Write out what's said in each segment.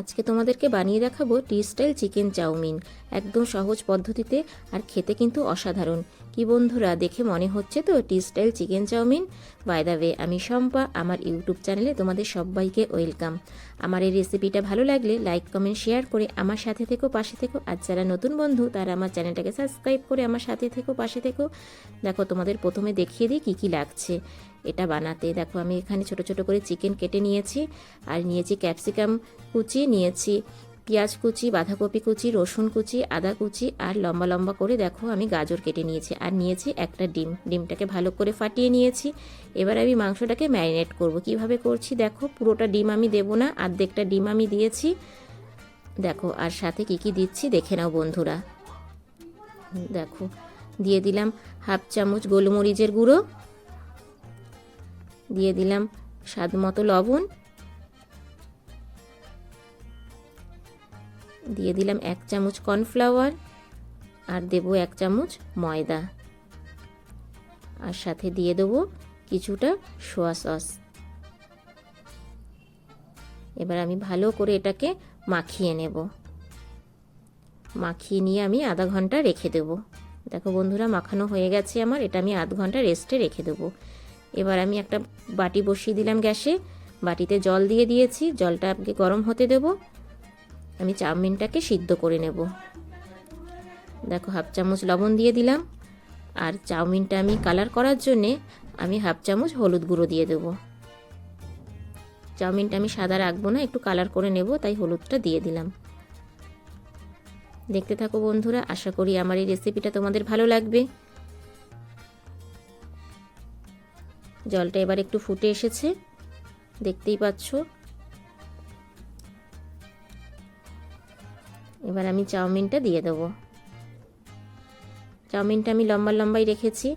আজকে তোমাদেরকে বানিয়ে দেখাবো টি স্টাইল চিকেন চাউমিন। একদম সহজ পদ্ধতিতে আর খেতে কিন্তু অসাধারণ। কি বন্ধুরা, দেখে মনে হচ্ছে তো টি style chicken chowmein? By the way আমি শম্পা, আমার ইউটিউব চ্যানেলে তোমাদের সবাইকে ওয়েলকাম। আমার এই রেসিপিটা ভালো লাগলে লাইক, কমেন্ট, শেয়ার করে আমার সাথে থেকো, পাশে থেকো। আর যারা নতুন বন্ধু, তারা আমার চ্যানেলটাকে সাবস্ক্রাইব করে আমার সাথে থেকো, পাশে থেকো। দেখো, তোমাদের প্রথমে দেখিয়ে দিই কী কী লাগছে। এটা বানাতে, দেখো, আমি এখানে ছোট ছোট করে চিকেন কেটে নিয়েছি। আর নিয়েছি ক্যাপসিকাম কুচি, নিয়েছি পেঁয়াজ কুচি, বাঁধাকপি কুচি, রসুন কুচি, আদা কুচি আর লম্বা লম্বা করে দেখো আমি গাজর কেটে নিয়েছি আর নিয়েছি একটা ডিম। ডিমটাকে ভালো করে ফাটিয়ে নিয়েছি। এবার আমি মাংসটাকে ম্যারিনেট করব। কীভাবে করছি দেখো, পুরোটা ডিম আমি দেবো না, আর্ধেকটা ডিম আমি দিয়েছি। দেখো আর সাথে কি কি দিচ্ছি দেখে নাও বন্ধুরা। দেখো, দিয়ে দিলাম হাফ চামচ গোলমরিচের গুঁড়ো। দিয়ে দিলাম স্বাদ মতো লবণ। দিয়ে দিলাম এক চামচ কর্নফ্লাওয়ার আর দেবো এক চামচ ময়দা। আর সাথে দিয়ে দেবো কিছুটা সোয়া সস। এবার আমি ভালো করে এটাকে মাখিয়ে নেব। মাখিয়ে নিয়ে আমি আধা ঘণ্টা রেখে দেব। দেখো বন্ধুরা, মাখানো হয়ে গেছে আমার, এটা আমি আধ ঘণ্টা রেস্টে রেখে দেবো। এবার আমি একটা বাটি বসিয়ে দিলাম গ্যাসে। বাটিতে জল দিয়ে দিয়েছি, জলটা গরম হতে দেব। আমি চাউমিনটাকে সিদ্ধ করে নেব। দেখো, হাফ চামচ লবণ দিয়ে দিলাম। আর চাউমিনটা আমি কালার করার জন্যে আমি হাফ চামচ হলুদ গুঁড়ো দিয়ে দেবো। চাউমিনটা আমি সাদা রাখব না, একটু কালার করে নেব, তাই হলুদটা দিয়ে দিলাম। দেখতে থাকো বন্ধুরা, আশা করি আমার এই রেসিপিটা তোমাদের ভালো লাগবে। জলটা এবার একটু ফুটে এসেছে। দেখতেই পাচ্ছ এবার আমি চাউমিনটা দিয়ে দেবো। চাউমিনটা আমি লম্বা লম্বাই রেখেছি।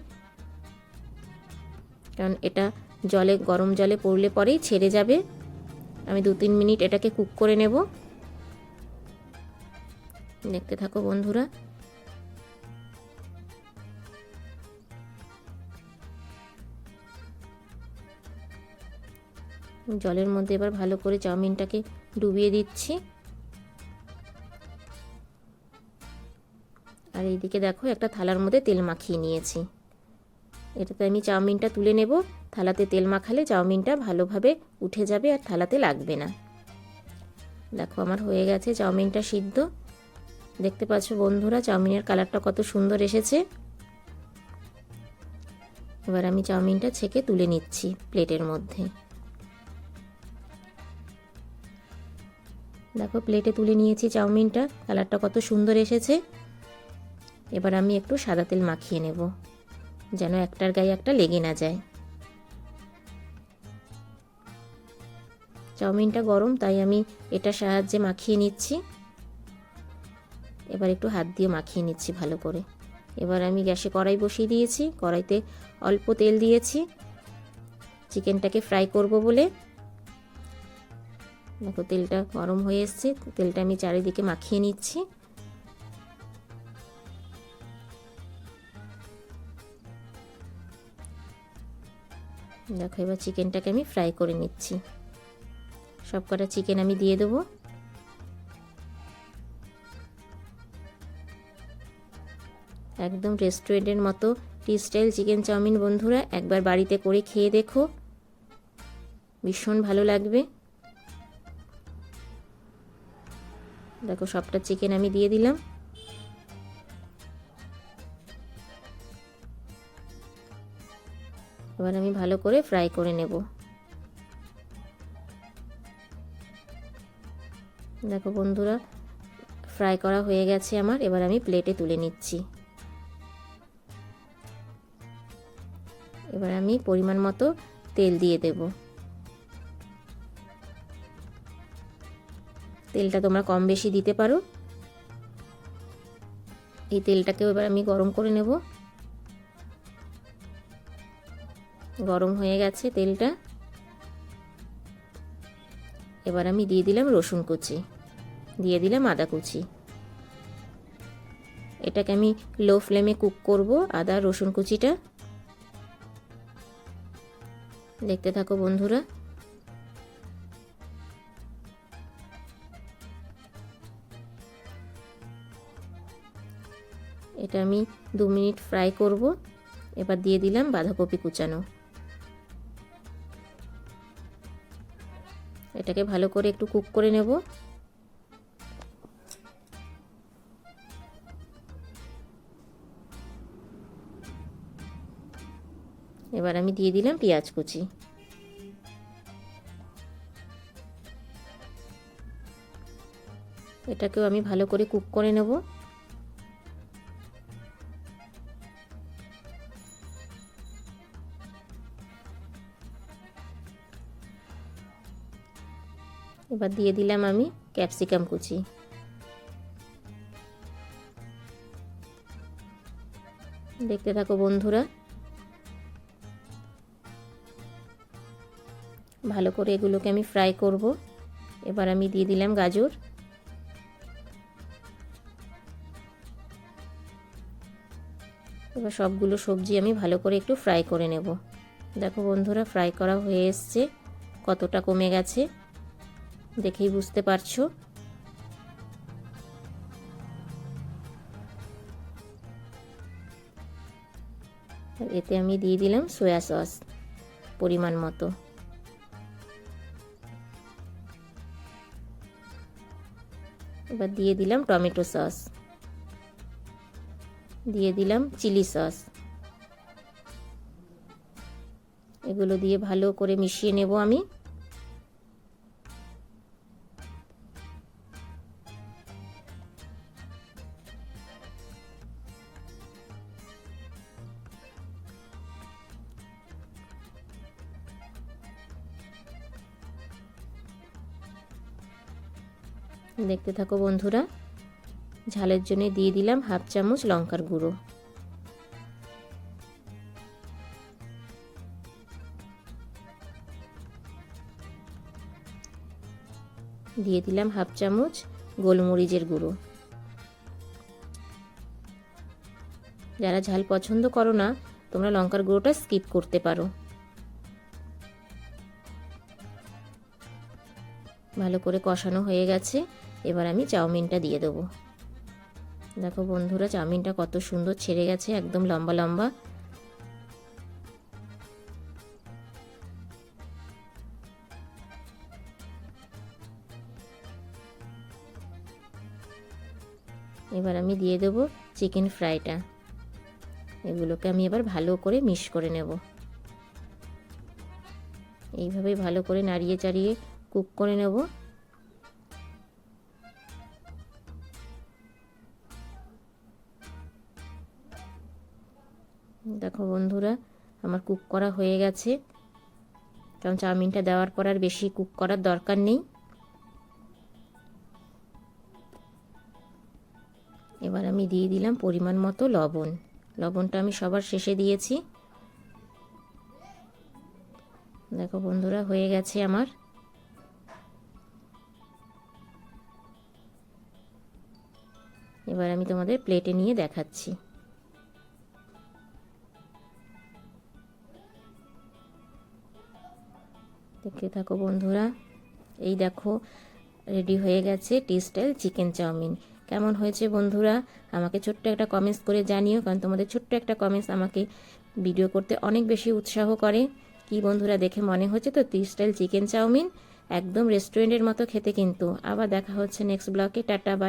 কারণ এটা জলে, গরম জলে পড়লে পরেই ছেড়ে যাবে। আমি দু তিন মিনিট এটাকে কুক করে নেব। দেখতে থাকো বন্ধুরা। জলের মধ্যে এবার ভালো করে চাউমিনটাকে ডুবিয়ে দিচ্ছি। আর এইদিকে দেখো, একটা থালার মধ্যে তেল মাখিয়ে নিয়েছি। এটাতে আমি চাউমিনটা তুলে নেব। থালাতে তেল মাখালে চাউমিনটা ভালোভাবে উঠে যাবে আর থালাতে লাগবে না। দেখো, আমার হয়ে গেছে চাউমিনটা সিদ্ধ। দেখতে পাচ্ছ বন্ধুরা, চাউমিনের কালারটা কত সুন্দর এসেছে। এবার আমি চাউমিনটা ছেঁকে তুলে নিচ্ছি প্লেটের মধ্যে। দেখো, প্লেটে তুলে নিয়েছি চাউমিনটা। কালারটা কত সুন্দর এসেছে। এবার আমি একটু সাদা তেল মাখিয়ে নেব, যেন একটার গায়ে একটা লেগে না যায়। চাউমিনটা গরম, তাই আমি এটা সাহায্যে মাখিয়ে নিচ্ছি। এবার একটু হাত দিয়ে মাখিয়ে নিচ্ছি ভালো করে। এবার আমি গ্যাসে কড়াই বসিয়ে দিয়েছি, কড়াইতে অল্প তেল দিয়েছি। চিকেনটাকে ফ্রাই করব বলে। দেখো তেলটা গরম হয়ে এসছে, তেলটা আমি চারিদিকে মাখিয়ে নিচ্ছি। দেখো, এবার চিকেনটাকে আমি ফ্রাই করে নিচ্ছি। সব কটা চিকেন আমি দিয়ে দেবো। একদম রেস্টুরেন্টের মতো টি স্টাইল চিকেন চাউমিন, বন্ধুরা, একবার বাড়িতে করে খেয়ে দেখো। ভীষণ ভালো লাগবে। দেখো, সবটা চিকেন আমি দিয়ে দিলাম। এবার আমি ভালো করে ফ্রাই করে নেব। দেখো বন্ধুরা ফ্রাই করা হয়ে গেছে আমার, এবার আমি প্লেটে তুলে নিচ্ছি। এবার আমি পরিমাণ মতো তেল দিয়ে দেব। তেলটা তোমরা কম বেশি দিতে পারো। এই তেলটাকেও এবার আমি গরম করে নেব। গরম হয়ে গেছে তেলটা। এবার আমি দিয়ে দিলাম রসুন কুচি। দিয়ে দিলাম আদা কুচি। এটাকে আমি লো ফ্লেমে কুক করব আদা, রসুন কুচিটা। দেখতে থাকো বন্ধুরা। এটা আমি দু মিনিট ফ্রাই করব। এবার দিয়ে দিলাম বাঁধাকপি কুচানো। এটাকে ভালো করে একটু কুক করে নেব। এবার আমি দিয়ে দিলাম পেঁয়াজ কুচি। এটাকেও আমি ভালো করে কুক করে নেব। এবার দিয়ে দিলাম আমি ক্যাপসিকাম কুচি। দেখতে থাকো বন্ধুরা। ভালো করে এগুলোকে আমি ফ্রাই করব। এবার আমি দিয়ে দিলাম গাজর। এবার সবগুলো সবজি আমি ভালো করে একটু ফ্রাই করে নেব। দেখো বন্ধুরা, ফ্রাই করা হয়ে এসছে, কতটা কমে গেছে। দেখেই বুঝতে পারছ। এতে আমি দিয়ে দিলাম সয়া সস পরিমাণ মতো। এবার দিয়ে দিলাম টমেটো সস দিয়ে দিলাম চিলি সস এগুলো দিয়ে ভালো করে মিশিয়ে নেব আমি। দেখতে থাকো বন্ধুরা। ঝালের জন্য দিয়ে দিলাম হাফ চামচ লঙ্কার গুঁড়ো। দিয়ে দিলাম হাফ চামচ গোলমরিচের গুঁড়ো। যারা ঝাল পছন্দ করো না, তোমরা লঙ্কার গুঁড়োটা স্কিপ করতে পারো। ভালো করে কষানো হয়ে গেছে। এবার আমি চাউমিনটা দিয়ে দেবো। দেখো বন্ধুরা, চাউমিনটা কত সুন্দর ছেড়ে গেছে, একদম লম্বা লম্বা। এবার আমি দিয়ে দেবো চিকেন ফ্রাইটা। এগুলোকে আমি এবার ভালো করে মিশ করে নেব। এইভাবে ভালো করে নাড়িয়ে চাড়িয়ে কুক করে নেব। দেখো বন্ধুরা, আমার কুক করা হয়ে গেছে। কারণ চাউমিনটা দেওয়ার পর আর বেশি কুক করার দরকার নেই। এবার আমি দিয়ে দিলাম পরিমাণ মতো লবণ। লবণটা আমি সবার শেষে দিয়েছি। দেখো বন্ধুরা, হয়ে গেছে আমার। এবার আমি তোমাদের প্লেটে নিয়ে দেখাচ্ছি। দেখতে থাকো বন্ধুরা। এই দেখো রেডি হয়ে গেছে টি স্টাইল চিকেন চাউমিন। কেমন হয়েছে বন্ধুরা? আমাকে ছোট্ট একটা কমেন্টস করে জানিও, কারণ তোমাদের ছোট্ট একটা কমেন্টস আমাকে ভিডিও করতে অনেক বেশি উৎসাহ করে। কি বন্ধুরা, দেখে মনে হচ্ছে তো টি স্টাইল চিকেন চাউমিন? একদম রেস্টুরেন্টের মতো খেতে কিন্তু। আবার দেখা হচ্ছে নেক্সট ব্লকে টাটা